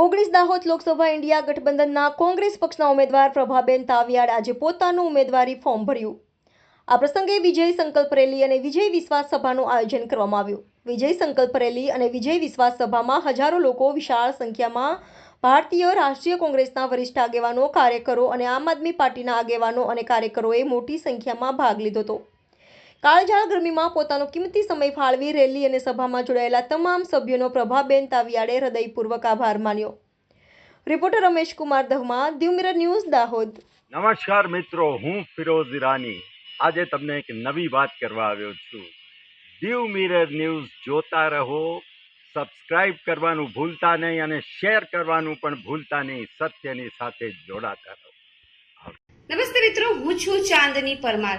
ઓગણીસ દાહોદ લોકસભા ઇન્ડિયા ગઠબંધનના કોંગ્રેસ પક્ષના ઉમેદવાર પ્રભાબેન તાવિયાડ આજે પોતાનું ઉમેદવારી ફોર્મ ભર્યું. આ પ્રસંગે વિજય સંકલ્પ રેલી અને વિજય વિશ્વાસ સભાનું આયોજન કરવામાં આવ્યું. વિજય સંકલ્પ રેલી અને વિજય વિશ્વાસ સભામાં હજારો લોકો વિશાળ સંખ્યામાં ભારતીય રાષ્ટ્રીય કોંગ્રેસના વરિષ્ઠ આગેવાનો, કાર્યકરો અને આમ આદમી પાર્ટીના આગેવાનો અને કાર્યકરોએ મોટી સંખ્યામાં ભાગ લીધો હતો. કાળઝાળ ગરમીમાં પોતાનો કિંમતી સમય ફાળવી રેલી અને સભામાં જોડાયેલા તમામ સભ્યોનો પ્રભાબેન તાવિયાડે હૃદયપૂર્વક આભાર માન્યો. રિપોર્ટર રમેશ કુમાર દહમા દીવ ન્યૂઝ દાહોદ. નમસ્કાર મિત્રો હું ફિરોઝ ઈરાની. આજે તમને એક નવી વાત કરવા આવ્યો છું. દીવ મિરર ન્યૂઝ જોતા રહો સબસ્ક્રાઇબ કરવાનું ભૂલતા નહીં અને શેર કરવાનું પણ ભૂલતા નહીં સત્યની સાથે જોડાતા રહો. નમસ્તે મિત્રો હું છું ચાંદની પરમાર.